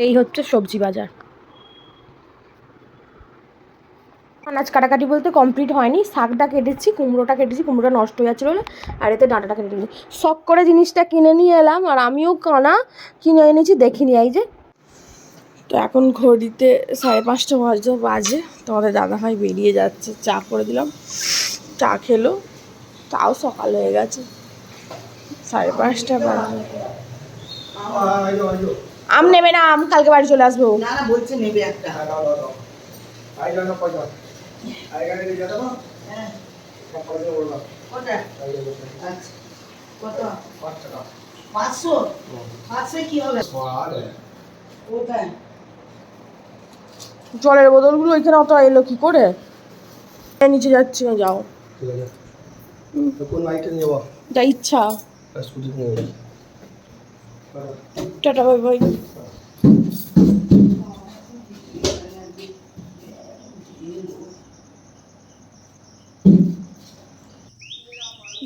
এই হচ্ছে সবজি বাজার। আনাজ কাটাকাটি বলতে কমপ্লিট হয়নি। শাকটা কেটেছি, কুমড়োটা কেটেছি, কুমড়োটা নষ্ট হয়ে যাচ্ছিল আর এতে ডাঁটাটা কেটে নিয়েছি। শখ করে জিনিসটা কিনে নিয়ে এলাম, আর আমিও কানা কিনে এনেছি দেখিনি এই যে। তো এখন ঘড়িতে সাড়ে পাঁচটা বাজে বাজে, তোমাদের দাদাভাই বেরিয়ে যাচ্ছে, চা করে দিলাম, চা খেলো, তাও সকাল হয়ে গেছে। সাড়ে পাঁচটা বাজে। আম নেবে না আম কালকে বাড়ি চলে আসব। না না বলছে নেবে একটা। কোনটা কত? পাঁচশো? পাঁচশো কি হবে? কোথায়? জলের বোতলগুলো ওইখানে অত এলো কি করে? নিচে যাচ্ছি না যাও যা ইচ্ছা। টাটা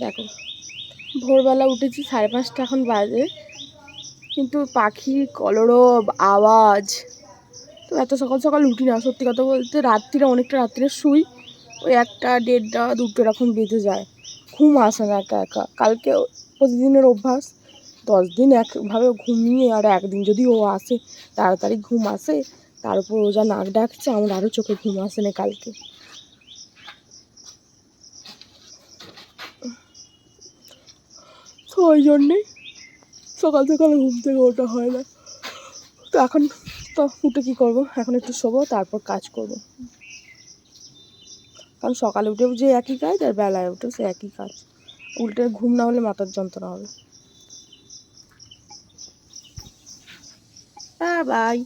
দেখো, ভোরবেলা উঠেছি সাড়ে পাঁচটা এখন বাজে, কিন্তু পাখির কলরব, আওয়াজ, তো এত সকাল সকাল উঠি না, সত্যি কথা বলতে রাত্রিরে অনেকটা রাত্রে শুই, ওই একটা, দেড়টা, দুটো এরকম বেজে যায়। ঘুম আসে না একা একা। কালকে প্রতিদিনের অভ্যাস দশ দিন একভাবে ঘুমিয়ে আর একদিন যদি ও আসে, তাড়াতাড়ি ঘুম আসে তারপর ও যা নাক ডাকছে, আমার আরও চোখে ঘুম আসে না কালকে। তো ওই জন্যেই সকাল সকাল ঘুম থেকে ওটা হয় না। তো এখন তো উঠে কী করব? এখন একটু শোবো, তারপর কাজ করব। কারণ সকালে উঠেও যে একই কাজ, আর বেলায় উঠেও সে একই কাজ। উল্টে ঘুম না হলে মাথার যন্ত্রণা হবে। Bye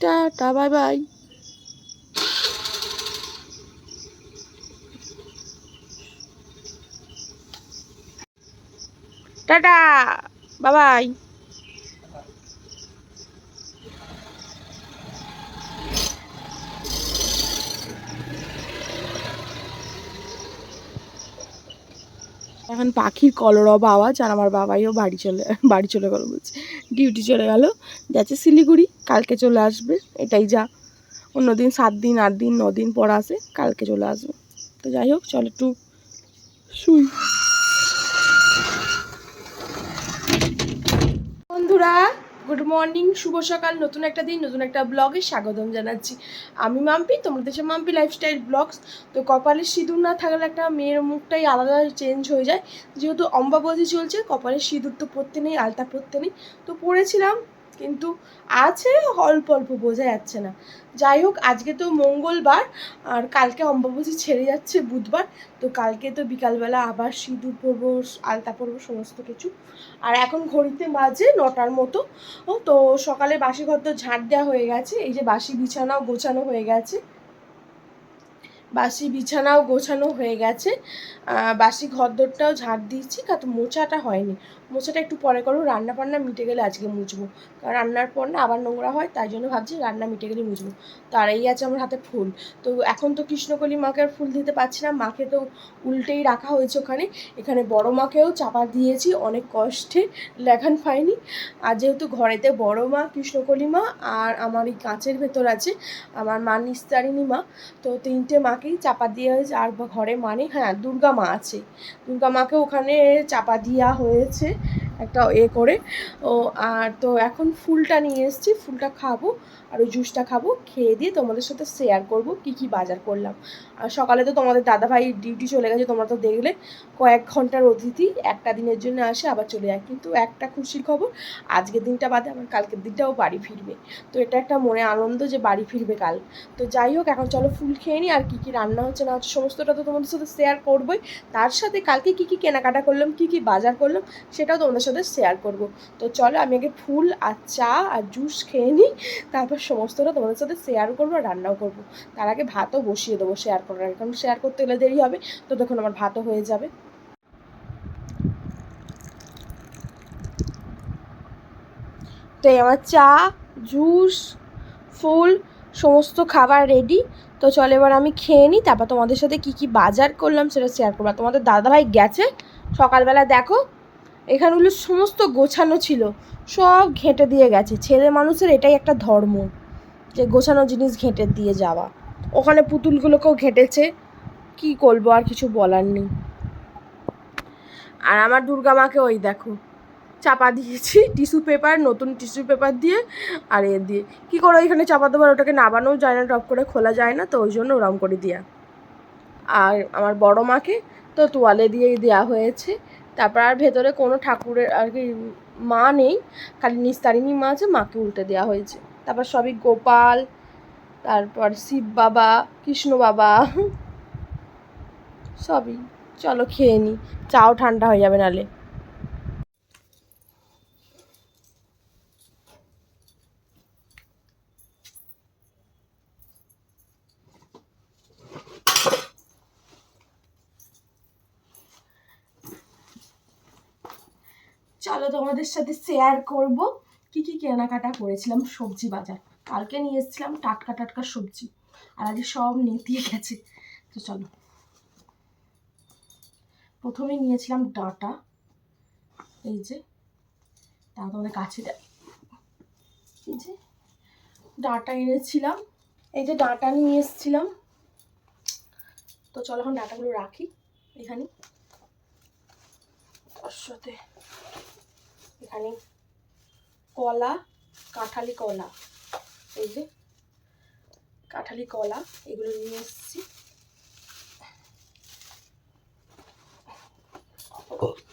tata bye bye tata Babai এখন পাখির কলরব আওয়াজ আর আমার বাবাইও বাড়ি চলে বাড়ি চলে গেলো বলছে। ডিউটি চলে গেল যাচ্ছে শিলিগুড়ি, কালকে চলে আসবে, এটাই যা। অন্যদিন সাত দিন, আট দিন, ন দিন পর আসে, কালকে চলে আসবে। তো যাই হোক, চল একটু শুই। বন্ধুরা গুড মর্নিং শুভ সকাল, নতুন একটা দিন, নতুন একটা ব্লগে স্বাগতম জানাচ্ছি। আমি মাম্পি তোমরা দেশে মাম্পি লাইফস্টাইল ব্লগস তো কপালে সিঁদুর না থাকলে একটা মেয়ের মুখটাই আলাদা চেঞ্জ হয়ে যায়। যেহেতু অম্বাবতী চলছে, কপালে সিঁদুর তো পরতে নেই, আলতা পরতে নেই। তো পরেছিলাম কিন্তু আছে অল্প অল্প, বোঝা যাচ্ছে না। যাই হোক, আজকে তো মঙ্গলবার, আর কালকে অম্বাবতী ছেড়ে যাচ্ছে বুধবার, তো কালকে তো বিকালবেলা আবার সিঁদুর পরবো, আলতা পরবো, সমস্ত কিছু। আর এখন ঘড়িতে মাঝে নটার মতো তো সকালে বাসি ঘর তো ঝাঁট দেওয়া হয়ে গেছে, এই যে বাসি বিছানাও গোছানো হয়ে গেছে। বাসি বিছানাও গোছানো হয়ে গেছে। বাসি ঘরদোরটাও ঝাঁট দিয়েছি, কারণ মোছাটা হয়নি। মোছাটা একটু পরে করব রান্না বান্না মিটে গেলে আজকে মুছবো। কারণ রান্নার পর না আবার নোংরা হয়, তাই জন্য ভাবছি রান্না মিটে গেলে মুছবো। তো আর এই আছে আমার হাতে ফুল। তো এখন তো কৃষ্ণকলি মাকে আর ফুল দিতে পারছি না, মাকে তো উল্টেই রাখা হয়েছে ওখানে। এখানে বড় মাকেও চাপা দিয়েছি, অনেক কষ্টে লেখান পাইনি। আর যেহেতু ঘরেতে বড় মা, কৃষ্ণকলি মা, আর আমার এই কাঁচের ভেতর আছে আমার মা নিস্তারিণী মা, তো তিনটে মাকেই চাপা দেওয়া হয়েছে, আর ঘরে মানে হ্যাঁ দুর্গা মা আছে। দুর্গা মাকে ওখানে চাপা দেওয়া হয়েছে একটা এ করে। ও, আর তো এখন ফুলটা নিয়ে এসছি, ফুলটা খাব। আর ওই জুসটা খাব, খেয়ে দিয়ে তোমাদের সাথে শেয়ার করব কি কি বাজার করলাম। আর সকালে তো তোমাদের দাদাভাই ডিউটি চলে গেছে, তোমরা তো দেখলে, কয়েক ঘণ্টার অতিথি, একটা দিনের জন্য আসে, আবার চলে যায়। কিন্তু একটা খুশির খবর, আজকের দিনটা বাদে আমার কালকের দিনটাও বাড়ি ফিরবে। তো এটা একটা মনে আনন্দ যে বাড়ি ফিরবে কাল। তো যাই হোক, এখন চলো ফুল খেয়ে নিই আর কী কী রান্না হচ্ছে না হচ্ছে, সমস্তটা তো তোমাদের সাথে শেয়ার করবোই। তার সাথে কালকে কী কী কেনাকাটা করলাম, কী কী বাজার করলাম, সেটাও তোমাদের সাথে শেয়ার করব। তো চলো, আমি আগে ফুল আর চা আর জুস খেয়ে নিই তারপর সমস্তটা তোমাদের সাথে শেয়ার করব আর রান্নাও করব। তার আগে ভাতও বসিয়ে দেবো শেয়ার করার আগে। কারণ শেয়ার করতে গেলে দেরি হবে, তো তখন আমার ভাতও হয়ে যাবে। তো এই আমার চা জুস ফুল, সমস্ত খাবার রেডি তো চলো এবার আমি খেয়ে নিই, তারপর তোমাদের সাথে কি কি বাজার করলাম সেটা শেয়ার করব। তোমাদের দাদাভাই গেছে, সকালবেলা দেখো এখানগুলো সমস্ত গোছানো ছিল। সব ঘেঁটে দিয়ে গেছে। ছেলে মানুষের এটাই একটা ধর্ম, যে গোছানো জিনিস ঘেঁটে দিয়ে যাওয়া। ওখানে পুতুলগুলোকেও ঘেঁটেছে। কি করব, আর কিছু বলার নেই। আর আমার দুর্গা মাকে ওই দেখো, চাপা দিয়েছি টিস্যু পেপার, নতুন টিস্যু পেপার দিয়ে, আর এ দিয়ে। কী করে ওইখানে চাপা দেবো আর ওটাকে নাবানোও যায় না টপ করে খোলা যায় না, তো ওই জন্য ওরম করে দেওয়া আর আমার বড় মাকে তো তোয়ালে দিয়েই দেওয়া হয়েছে। তারপর আর ভেতরে কোনো ঠাকুরের আর কি মা নেই, খালি নিস্তারিণী মা আছে, মাকে উল্টে দেওয়া হয়েছে। তারপর সবই গোপাল, তারপর শিব বাবা, কৃষ্ণ বাবা, সবই। চলো খেয়ে নিই চাও ঠান্ডা হয়ে যাবে নালে। চলো তোমাদের সাথে শেয়ার করব কি কি কেনাকাটা করেছিলাম সবজি বাজার। কালকে নিয়ে এসেছিলাম টাটকা টাটকা সবজি, আর আজকে সব নেতিয়ে গেছে। তো চলো। প্রথমে নিয়েছিলাম ডাঁটা, এই যে তা তোমাদের কাছে এই যে, ডাঁটা এনেছিলাম, এই যে ডাঁটা নিয়ে এসেছিলাম। তো চলো এখন ডাঁটাগুলো রাখি, এখানে। তার সাথে এখানে কলা, কাঁঠালি কলা, এই যে কাঁঠালি কলা, এগুলো নিয়ে এসেছি।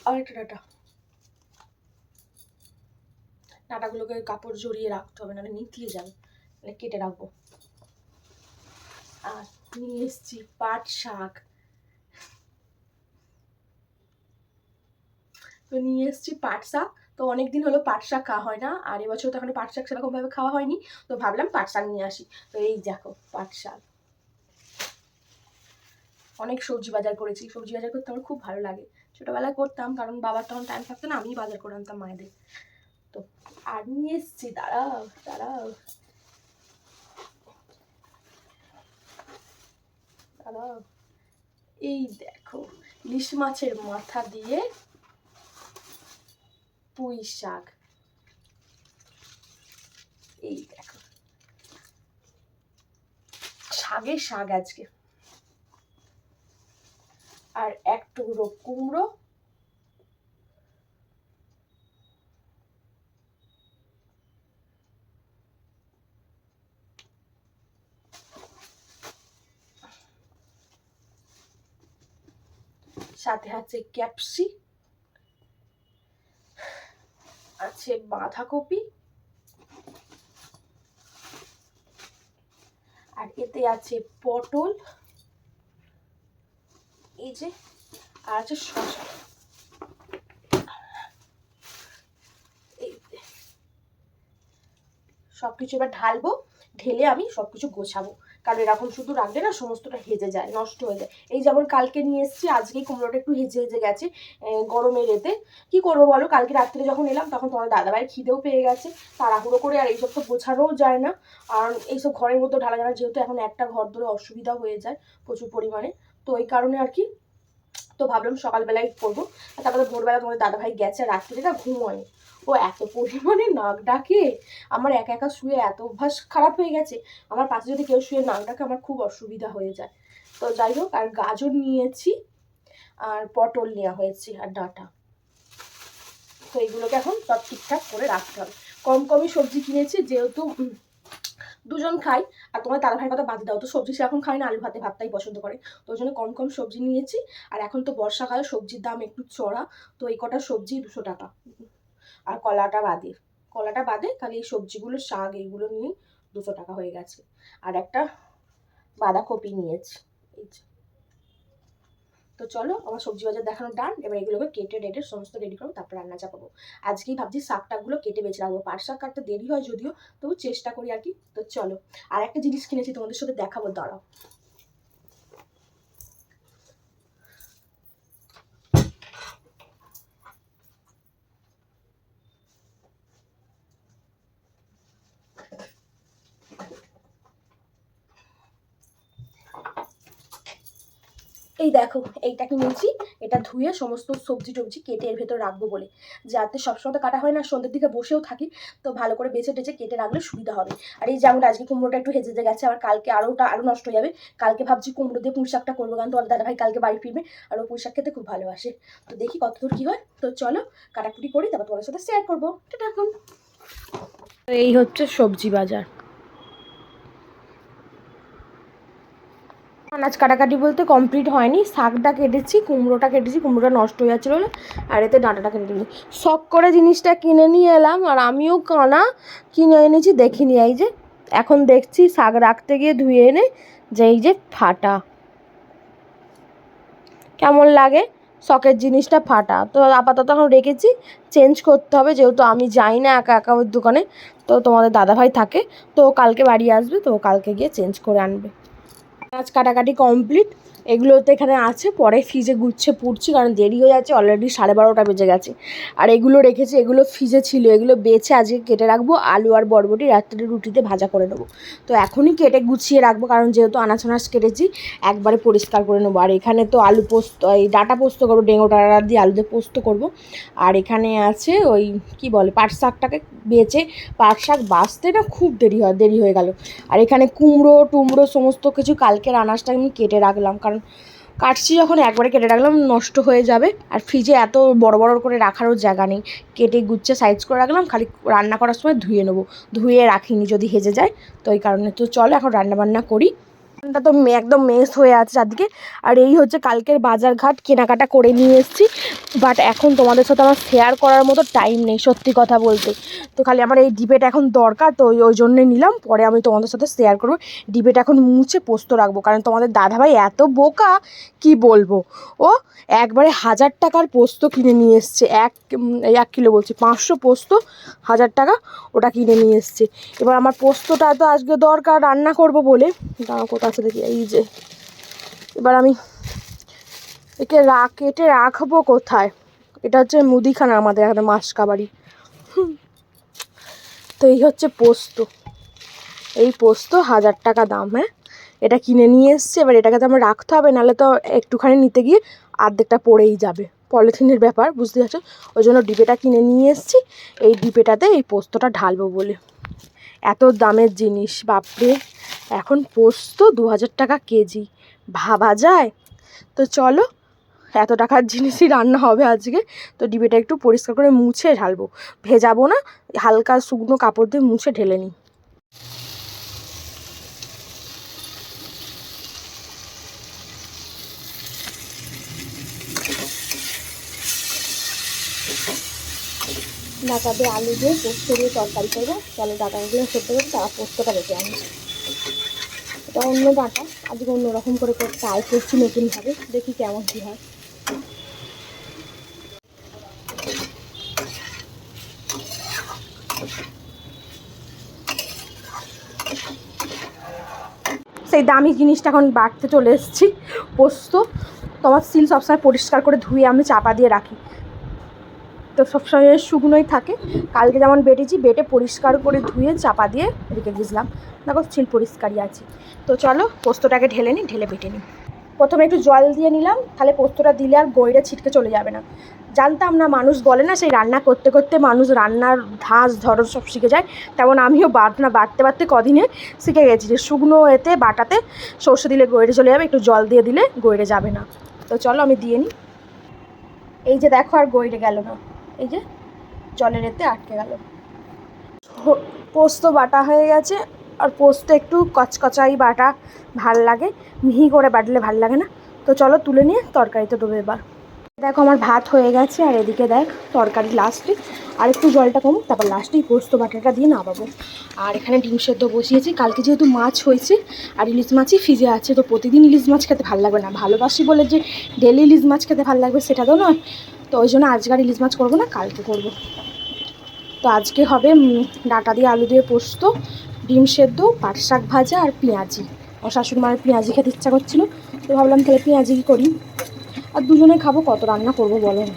আর একটা ডাটা। ডাটাগুলোকে কাপড় জড়িয়ে রাখতে হবে, নাহলে নিতলিয়ে যাবে মানে কেটে রাখব। আর নিয়ে এসেছি পাট শাক। তো নিয়ে এসেছি পাট শাক। তো অনেক দিন হলো পাট শাক খাওয়া হয় না, আর এবছর তো এখন পাট শাক সেরকমভাবে খাওয়া হয়নি, তো ভাবলাম পাট শাক নিয়ে আসি। তো এই দেখো পাট শাক। অনেক সবজি বাজার করেছি, সবজি বাজার করতে আমার খুব ভালো লাগে। ছোটোবেলায় করতাম, কারণ বাবার তখন টাইম থাকতো না, আমিই বাজার করে আনতাম মায়েদের। তো আর নিয়ে এসছি, দাঁড়াও দাঁড়াও। দাঁড়াও। এই দেখো, ইলিশ মাছের মাথা দিয়ে পুঁই শাক। এই দেখো। শাকের শাক আজকে। আর এক টুকরো কুমড়ো। সাথে আছে ক্যাপসি। আছে বাঁধাকপি। আর এতে আছে পটল। এই যে, আর আছে এই সব কিছু এবার ঢালবো, ঢেলে আমি সব কিছু গোছাবো। কারণ এরকম শুধু রাখলে না, সমস্তটা হেজে যায়, নষ্ট হয়ে যায়। এই যেমন কালকে নিয়ে এসেছি, আজকেই কুমড়োটা একটু হেজে হেজে গেছে গরমে গরমের এতে। কি করব বলো? কালকে রাত্রে যখন এলাম, তখন তোমার দাদাভাইয়ের খিদেও পেয়ে গেছে। তাড়াহুড়ো করে আর এইসব তো বোঝানোও যায় না। আর এইসব ঘরের মধ্যে ঢালা যায় না যেহেতু এখন একটা ঘর ধরে অসুবিধা হয়ে যায় প্রচুর পরিমাণে, তো এই কারণে আর কি তো ভাবলাম সকালবেলায় করব। তারপরে ভোরবেলা তোমাদের দাদাভাই গেছে আর রাত্রিরে না ঘুমোয় ও এত পরিমাণে নাক ডাকে, আমার একা একা শুয়ে এত অভ্যাস খারাপ হয়ে গেছে, আমার পাশে যদি কেউ শুয়ে নাক ডাকে আমার খুব অসুবিধা হয়ে যায়। তো যাই হোক, আর গাজর নিয়েছি, আর পটল নেওয়া হয়েছে, আর ডাঁটা। তো এইগুলোকে এখন সব ঠিকঠাক করে রাখতে হবে। কম কমই সবজি কিনেছি, যেহেতু দুজন খাই আর তোমার দাদা ভাইয়ের কথা বাদ দাও। তো সবজি সে এখন খায় না, আলু ভাতে ভাতটাই পছন্দ করে। তো ওই জন্য কম কম সবজি নিয়েছি। আর এখন তো বর্ষাকাল সবজির দাম একটু চড়া, তো এই কটা সবজি দুশো টাকা। আর কলাটা বাদে। কলাটা বাদে খালি এই সবজিগুলো, শাক এইগুলো নিয়ে দুশো টাকা হয়ে গেছে। আর একটা বাঁধাকপি নিয়েছি। এই যে। তো চলো, আমার সবজি বাজার দেখানো ডান এবার এগুলোকে কেটে ডেটে সমস্ত রেডি করব, তারপর রান্না চাপাবো। আজকেই ভাবছি শাক টাকগুলো কেটে বেছে রাখব, পাট শাক কাটতে দেরি হয় যদিও, তবু চেষ্টা করি আর কি। তো চলো আর একটা জিনিস কিনেছি তোমাদের সাথে দেখাবো, দাঁড়াও। এই দেখো, এইটা কিনেছি এটা ধুয়ে সমস্ত সবজি টবজি কেটে এর ভেতর রাখব বলে। যাতে সবসময় তো কাটা হয় না, সন্ধ্যের দিকে বসেও থাকি, তো ভালো করে বেছে টেছে কেটে রাখলে সুবিধা হবে। আর এই যেমন আজকে কুমড়োটা একটু হেজেজে গেছে, আবার কালকে আরোটা আরও নষ্ট হয়ে যাবে। কালকে ভাবছি কুমড়ো দিয়ে পুঁই শাকটা করব, কারণ তোমার দাদা ভাই কালকে বাড়ি ফিরবে, আর ও পুঁই শাক খেতে খুব ভালোবাসে। তো দেখি কতদূর কী হয়। তো চলো, কাটাকুটি করি, তারপর তোমার সাথে শেয়ার করব। এটা এখন। এই হচ্ছে সবজি বাজার। আনাজ কাটাকাটি বলতে কমপ্লিট হয়নি। শাকটা কেটেছি, কুমড়োটা কেটেছি, কুমড়োটা নষ্ট হয়ে যাচ্ছিল আর এতে ডাঁটাটা কেটে দিয়েছি শখ করে জিনিসটা কিনে নিয়ে এলাম, আর আমিও কানা কিনে এনেছি, দেখিনি এই যে। এখন দেখছি শাক রাখতে গিয়ে ধুয়ে এনে, যে এই যে ফাটা। কেমন লাগে? শখের জিনিসটা ফাটা। তো আপাতত এখন রেখেছি চেঞ্জ করতে হবে, যেহেতু আমি যাই না একা একা ওর দোকানে, তো তোমাদের দাদাভাই থাকে, তো কালকে বাড়ি আসবে, তো কালকে গিয়ে চেঞ্জ করে আনবে। মাছ কাটাকাটি কমপ্লিট এগুলো তো এখানে আছে, পরে ফ্রিজে গুচ্ছে পুড়ছি, কারণ দেরি হয়ে যাচ্ছে অলরেডি সাড়ে বারোটা বেজে গেছে। আর এগুলো রেখেছি, এগুলো ফ্রিজে ছিল, এগুলো বেছে আজকে কেটে রাখব, আলু আর বরবটি রাত্রে রুটিতে ভাজা করে নেব। তো এখনই কেটে গুছিয়ে রাখব, কারণ যেহেতু আনাজ কেটেছি, একবারে পরিষ্কার করে নেব। আর এখানে তো আলু পোস্ত, এই ডাটা পোস্ত করব, ডেঙ্গো ডাটা দিয়ে আলুতে পোস্ত করব। আর এখানে আছে ওই, কি বলে, পাট শাকটাকে বেচে পাট শাক বাঁচতে না খুব দেরি হয়, দেরি হয়ে গেল। আর এখানে কুমড়ো, টুমড়ো সমস্ত কিছু কালকের আনাজটা আমি কেটে রাখলাম, কারণ কাটছি যখন একবারে কেটে রাখলাম নষ্ট হয়ে যাবে। আর ফ্রিজে এত বড় বড় করে রাখারও জায়গা নেই। কেটে গুচ্ছে সাইজ করে রাখলাম, খালি রান্না করার সময় ধুয়ে নেব। ধুয়ে রাখিনি, যদি হেজে যায়, তো এই কারণে। তো চলো এখন রান্না বান্না করি। রান্নাটা তো একদম মেস হয়ে আছে চারদিকে। আর এই হচ্ছে কালকের বাজার ঘাট কেনাকাটা করে নিয়ে এসেছি। বাট এখন তোমাদের সাথে আমার শেয়ার করার মতো টাইম নেই, সত্যি কথা বলতে। তো খালি আমার এই ডিবেটা এখন দরকার, তো ওই- জন্যে নিলাম। পরে আমি তোমাদের সাথে শেয়ার করব। ডিবেটা এখন মুছে পোস্ত রাখব, কারণ তোমাদের দাদাভাই এত বোকা, কি বলব? ও একবারে হাজার টাকার পোস্ত কিনে নিয়ে এসছে। এক এক কিলো বলছি, পাঁচশো পোস্ত, হাজার টাকা ওটা কিনে নিয়ে এসছে। এবার আমার পোস্তটা তো আজকে দরকার, রান্না করব বলে। দাঁড়াও কোথা আছে দেখি এই যে। এবার আমি একে রা, কেটে রাখব কোথায়? এটা হচ্ছে মুদিখানা আমাদের এখানে মাসকাবাড়ি। তো এই হচ্ছে পোস্ত। এই পোস্ত হাজার টাকা দাম হ্যাঁ? এটা কিনে নিয়ে এসছে, এবার এটাকে তো আমার রাখতে হবে, নাহলে তো একটুখানি নিতে গিয়ে অর্ধেকটা পড়েই যাবে। পলিথিনের ব্যাপার, বুঝতে পারছ? ওই জন্য ডিবেটা কিনে নিয়ে এসছি, এই ডিবেটাতে এই পোস্তটা ঢালবো বলে। এত দামের জিনিস, বাপরে। এখন পোস্ত দু হাজার টাকা কেজি। ভাবা যায়? তো চলো, এত টাকার জিনিসই রান্না হবে আজকে। তো ডিবেটা একটু পরিষ্কার করে মুছে ঢালবো। ভেজাবো না, হালকা শুকনো কাপড় দিয়ে মুছে ঢেলে নিই। ডাটা দিয়ে আলু দিয়ে পোস্ত দিয়ে তরকারি করব। চলো ডাটাগুলো সেদ্ধ করে তারা পোস্তটা বেঁচে আনি। এটা অন্য ডাটা, আজকে অন্যরকম করে ট্রাই করছি নতুনভাবে, দেখি কেমন কী হয়। সেই দামি জিনিসটা এখন বাড়তে চলে এসেছি, পোস্ত। তোমার সিল সবসময় পরিষ্কার করে ধুয়ে আমি চাপা দিয়ে রাখি। তো সবসময় শুকনোই থাকে। কালকে যেমন বেটেছি, বেটে পরিষ্কার করে ধুয়ে, চাপা দিয়ে রেখে দিয়েছিলাম দেখো, সিল পরিষ্কারই আছে। তো চলো, পোস্তটাকে ঢেলে নিই ঢেলে বেটে নিই। প্রথমে একটু জল দিয়ে নিলাম, তাহলে পোস্তটা দিলে আর গইটা ছিটকে চলে যাবে না। জানতাম না, মানুষ বলে না, সেই রান্না করতে করতে মানুষ রান্নার ধাঁচ, ধরন সব শিখে যায়। তেমন আমিও বাটনা বাটতে বাটতে কদিনে শিখে গেছি যে শুকনো এতে, বাটাতে সর্ষে দিলে গইড়ে চলে যাবে, একটু জল দিয়ে দিলে গইড়ে যাবে না। তো চলো, আমি দিয়ে নিই। এই যে দেখো, আর গইড়ে গেল না। এই যে জলের এতে আটকে গেল। পোস্ত বাটা হয়ে গেছে, আর পোস্ত একটু কচকচাই বাটা ভালো লাগে। মিহি করে বাটলে ভালো লাগে না। তো চলো তুলে নিয়ে তরকারিতে দেবো এবার। দেখো আমার ভাত হয়ে গেছে, আর এদিকে দেখ তরকারি লাস্টে আর একটু জলটা কম তারপর লাস্টেই পোস্ত বাটাটা দিয়ে নামাবো। আর এখানে ডিম সেদ্ধ বসিয়েছি। কালকে যেহেতু মাছ হয়েছে, আর ইলিশ মাছই ফ্রিজে আছে, তো প্রতিদিন ইলিশ মাছ খেতে ভালো লাগবে না। ভালোবাসি বলে যে ডেলি ইলিশ মাছ খেতে ভালো লাগবে সেটা তো নয়। তো ওই জন্য আজকে আর ইলিশ মাছ করব না, কালকে করব। তো আজকে হবে ডাঁটা দিয়ে আলু দিয়ে পোস্ত, ডিম সেদ্ধ, পাট শাক ভাজা আর পেঁয়াজি। আমার শাশুড়ি মায়ের পেঁয়াজি খেতে ইচ্ছা করছিল, তো ভাবলাম তাহলে পেঁয়াজি করি। আর দুজনে খাব, কত রান্না করব বলো? না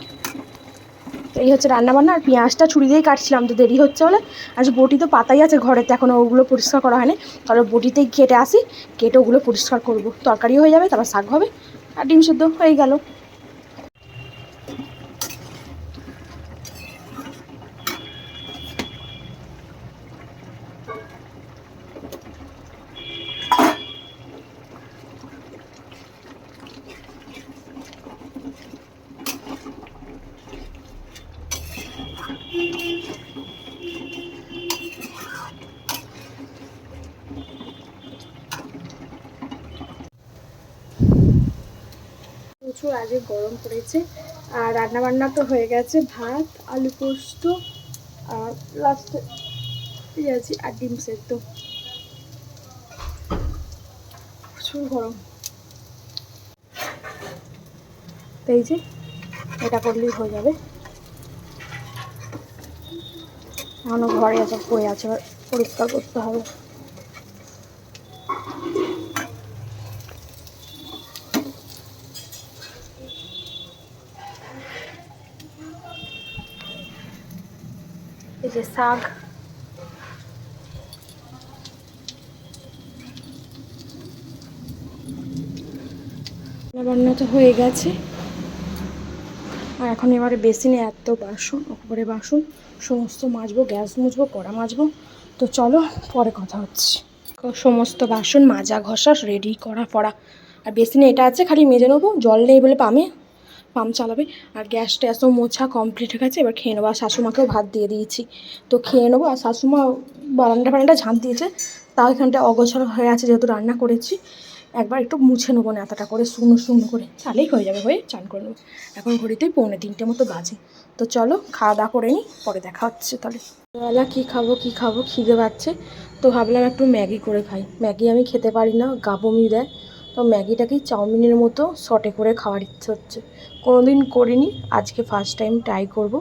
তো এই হচ্ছে রান্না বান্না আর পেঁয়াজটা ছুরি দিয়েই কাটছিলাম, তো দেরি হচ্ছে বলে। আজ বটি তো পাতাই আছে ঘরেতে এখনও ওগুলো পরিষ্কার করা হয়নি। তাহলে বটিতেই কেটে আসি, কেটে ওগুলো পরিষ্কার করব। তরকারিও হয়ে যাবে, তারপর শাক হবে, আর ডিম সেদ্ধ হয়ে গেল প্রচুর আগে গরম পড়েছে। আর রান্না বান্না তো হয়ে গেছে, ভাত, আলু পোস্ত, আর লাস্টে পেঁয়াজি আর ডিম সেদ্ধ। প্রচুর গরম। এই যে, এটা করলেই হয়ে যাবে। এখনও ঘরে এসব পড়ে আছে পরিষ্কার করতে হবে। যে শাক তো হয়ে গেছে। আর এখন এবারে বেসিনে এত বাসন, ওপরে বাসন, সমস্ত মাজবো, গ্যাস মুছবো, কড়া মাজবো। তো চলো, পরে কথা হচ্ছে। সমস্ত বাসন মাজা ঘষা রেডি করা পড়া আর বেসিনে এটা আছে, খালি মেজে নেব, জল নেই বলে পামে পাম্প চালাবে। আর গ্যাস ট্যাসও মোছা কমপ্লিট হয়ে গেছে, এবার খেয়ে নেব। আর শাশুমাকেও ভাত দিয়ে দিয়েছি। তো খেয়ে নেব, আর শাশুমা বারান্দা ফারান্ডা ঝাঁপ দিয়েছে। তাও এখানটা অগোছল হয়ে আছে যেহেতু রান্না করেছি। একবার একটু মুছে নেব নেতাটা করে শুকনো শুকনো করে। তাহলেই হয়ে যাবে, হয়ে চান করে নেব। এখন ঘড়িতেই পৌনে তিনটে মতো বাজে। তো চলো, খাওয়া দাওয়া করে নিই, পরে দেখা হচ্ছে তাহলে। বেলা কী খাব কী খাব, খিদে পাচ্ছে। তো ভাবলাম একটু ম্যাগি করে খাই। ম্যাগি আমি খেতে পারি না গা বমি দেয়। তো ম্যাগিটাকেই চাউমিনের মতো শটে করে খাওয়ার ইচ্ছে হচ্ছে। কোনো দিন করিনি, আজকে ফার্স্ট টাইম ট্রাই করব,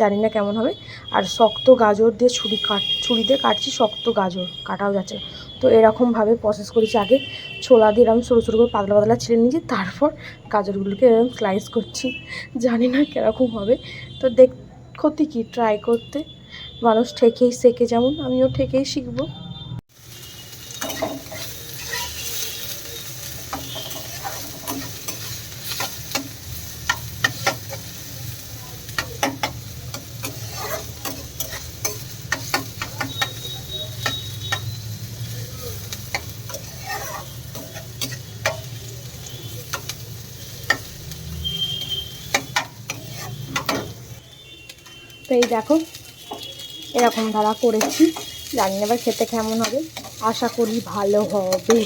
জানি না কেমন হবে। আর শক্ত গাজর দিয়ে ছুরি কাট, ছুরি দিয়ে কাটছি শক্ত গাজর, কাটাও যাচ্ছে তো এরকমভাবে প্রসেস করেছি আগে, ছোলা দিয়ে এরকম সরু সরু করে পাতলা পাতলা ছিঁড়ে নিয়েছি, তারপর গাজরগুলোকে এরকম স্লাইস করছি। জানি না কীরকম হবে। তো দেখ, ক্ষতি কি? ট্রাই করতে। মানুষ ঠেকেই শেখে যেমন, আমিও ঠেকেই শিখব। এই দেখো, এরকম ধারা করেছি। জানি এবার খেতে কেমন হবে। আশা করি ভালো হবে।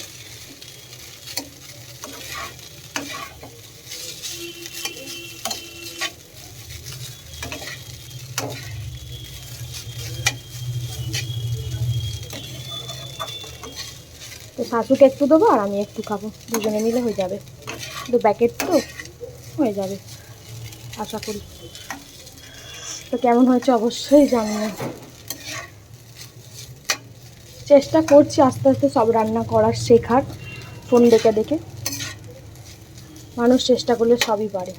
তো শাশুকে একটু দেবো আর আমি একটু খাব। দুজনে মিলে হয়ে যাবে। দু প্যাকেট তো হয়ে যাবে। আশা করি। তো কেমন হয়েছে অবশ্যই জানিও চেষ্টা করছি আস্তে আস্তে সব রান্না করার শেখার, ফোন দেখে দেখে। মানুষ চেষ্টা করলে সবই পারে।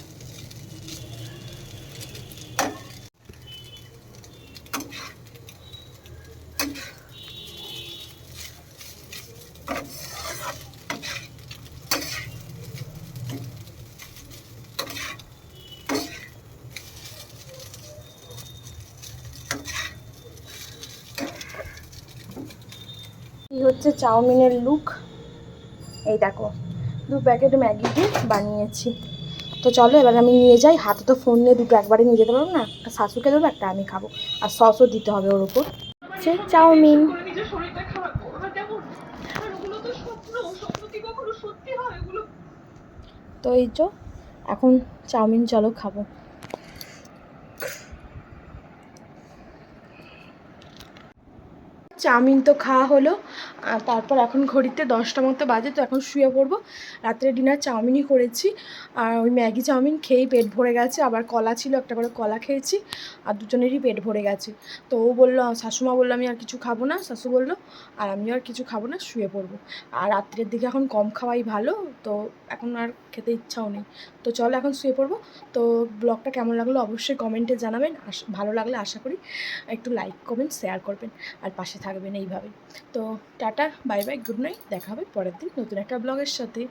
হচ্ছে চাউমিনের লুক এই দেখো, দু প্যাকেট ম্যাগি দিয়ে বানিয়েছি। তো চলো, এবার আমি নিয়ে যাই। হাতে তো ফোন নিয়ে দুটো একবারে নিয়ে যেতে পারব না? একটা শাশুকে দেবো, একটা আমি খাব। আর সসও দিতে হবে ওর উপর। হচ্ছে চাউমিন। তো এই তো এখন চাউমিন চলো খাব। চাউমিন তো খাওয়া হলো। আর তারপর এখন ঘড়িতে দশটা মতো বাজে, তো এখন শুয়ে পড়ব। রাত্রে ডিনার চাউমিনই করেছি। আর ওই ম্যাগি চাউমিন খেয়েই পেট ভরে গেছে। আবার কলা ছিল, একটা করে কলা খেয়েছি। আর দুজনেরই পেট ভরে গেছে। তো ও বলল, শাশুমা বলল, আমি আর কিছু খাব না। শাশু বলল, আর আমিও আর কিছু খাব না, শুয়ে পড়ব। আর রাত্রের দিকে এখন কম খাওয়াই ভালো, তো এখন আর খেতে ইচ্ছাও নেই। তো চলো এখন শুয়ে পড়ব। তো ব্লগটা কেমন লাগল অবশ্যই কমেন্টে জানাবেন। ভালো লাগলে আশা করি একটু লাইক, কমেন্ট, শেয়ার করবেন। আর পাশে থাকবেন এইভাবে। তো tata, bye bye, good night, দেখা হবে পরের দিন নতুন একটা ব্লগের সাথে।